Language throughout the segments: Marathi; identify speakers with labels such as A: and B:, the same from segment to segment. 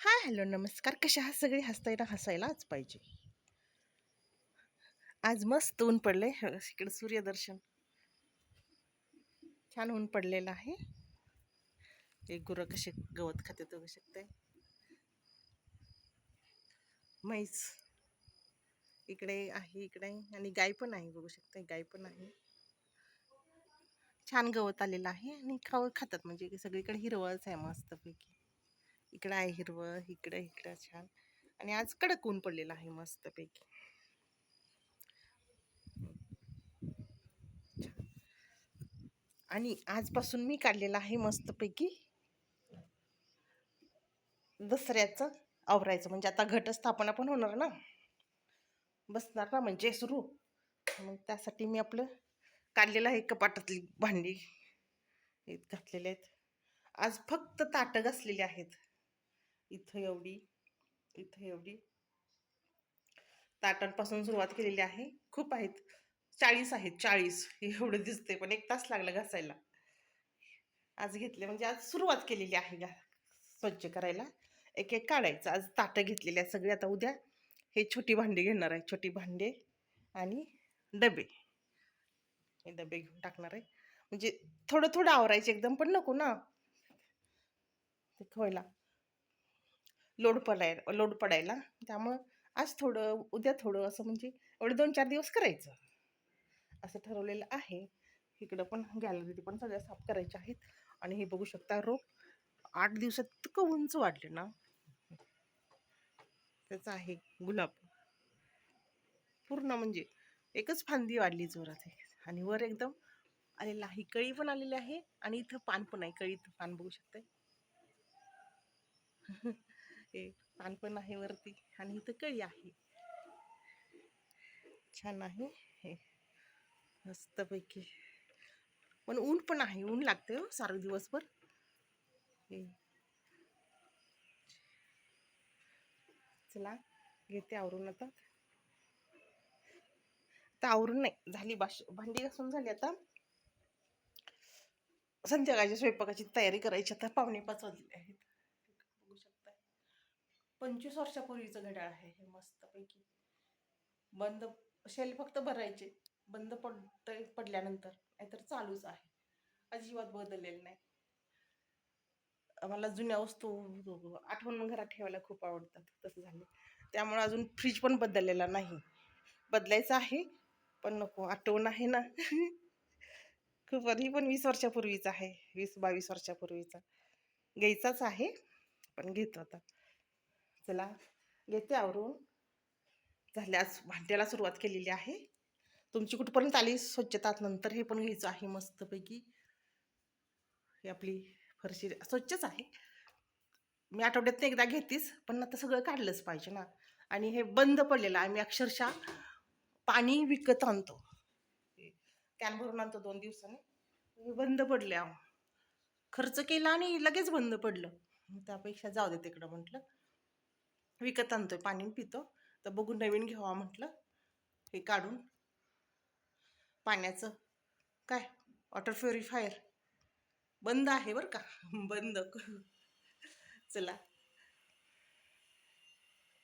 A: हाय हॅलो नमस्कार. कशा हा सगळी हसतायला हसायलाच पाहिजे. आज मस्त ऊन पडले इकडे सूर्यदर्शन. छान ऊन पडलेलं आहे. एक गुरं कसे गवत खाते बघू शकते म्हैस इकडे आहे इकडे आणि गाय पण आहे बघू शकते गाय पण आहे. छान गवत आलेलं आहे. आणि खाऊ खातात. म्हणजे सगळीकडे हिरवळच आहे मस्तपैकी. इकडं आहे हिरवं इकडं इकडं छान. आणि आज कडक ऊन पडलेलं आहे मस्तपैकी. आणि आजपासून मी काढलेलं आहे मस्तपैकी दसऱ्याचं आवरायचं. म्हणजे आता घटस्थापना पण होणार ना. बसणार ना म्हणजे सुरू. मग त्यासाठी मी आपलं काढलेलं आहे कपाटातली भांडी. घातलेले आहेत. आज फक्त ताटं घासलेली आहेत. इथं एवढी इथं एवढी. ताटांपासून सुरुवात केलेली आहे. खूप आहेत. चाळीस आहेत. चाळीस. एवढं दिसते पण एक तास लागला घासायला. आज घेतले म्हणजे आज सुरुवात केलेली आहे घा स्वच्छ करायला. एक एक काढायचं. आज ताटं घेतलेली आहे सगळे. आता उद्या हे छोटी भांडी घेणार आहे. छोटी भांडे आणि डबे. हे डबे घेऊन टाकणार आहे. म्हणजे थोडं थोडं आवरायचे एकदम पण नको ना. ते खोयला. लोड पडाय लोड पडायला. त्यामुळं आज थोडं उद्या थोडं असं म्हणजे एवढे दोन चार दिवस करायचं. असं ठरवलेलं आहे. इकडं पण गॅलरी पण सगळ्या साफ करायच्या आहेत. आणि हे बघू शकता रोप आठ दिवसात इतकं उंच वाढले ना. त्याचं आहे गुलाब. पूर्ण म्हणजे एकच फांदी वाढली जोरात. आहे आणि वर एकदम आलेला आहे. कळी पण आलेली आहे. आणि इथं पान पण आहे. कळी पान बघू शकते हे पान पण आहे वरती आणि इथं कळी आहे. छान आहे हे. मस्तपैकी. पण ऊन पण आहे ऊन लागते हो सारे दिवसभर. हे. चला घेते आवरून आता. आता आवरून नाही झाली बाश भांडी घासून झाली आता. संध्याकाळच्या स्वयंपाकाची तयारी करायची आता पावणे पाच वाजले आहेत. पंचवीस वर्षापूर्वीचं घड्याळ आहे हे मस्तपैकी. बंद शेल फक्त भरायचे बंद पड पडल्यानंतर नाहीतर चालूच आहे. अजिबात बदललेलं नाही. मला जुन्या वस्तू आठवण घरात ठेवायला खूप आवडतात तसं झालं. त्यामुळे अजून फ्रीज पण बदललेला नाही. बदलायचं आहे पण नको आठवण आहे ना. खूप आधी पण वीस वर्षापूर्वीचा आहे वीस बावीस वर्षापूर्वीचा. घ्यायचाच आहे पण घेतो आता. चला घेते आवरून. झाल्यास भांड्याला सुरुवात केलेली आहे. तुमची कुठपर्यंत आली स्वच्छता? नंतर हे पण घ्यायचं आहे मस्तपैकी. हे आपली फरशी स्वच्छच आहे. मी आठवड्यातनं एकदा घेतीस पण आता सगळं काढलंच पाहिजे ना. आणि हे बंद पडलेलं आहे. मी अक्षरशः पाणी विकत आणतो. कॅन भरून आणतो दोन दिवसांनी. बंद पडले खर्च केला आणि लगेच बंद पडलं. त्यापेक्षा जाऊ दे तिकडं म्हटलं. विकत आणतो आहे पाणी पितो. तर बघून नवीन घ्यावा म्हटलं. हे काढून. पाण्याचं. काय? Water purifier. बंद आहे बरं का? बंद. चला.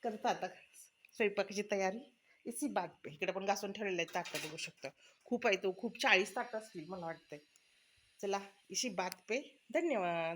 A: करता आता. स्वयंपाकाची तयारी. इसी बाग पे. इकडे पण घासून ठेवलेले आहेत ताटं बघू शकतो. खूप आहे तो. खूप चाळीस ताटं असतील मला वाटतंय. चला. इसी बात पे. धन्यवाद.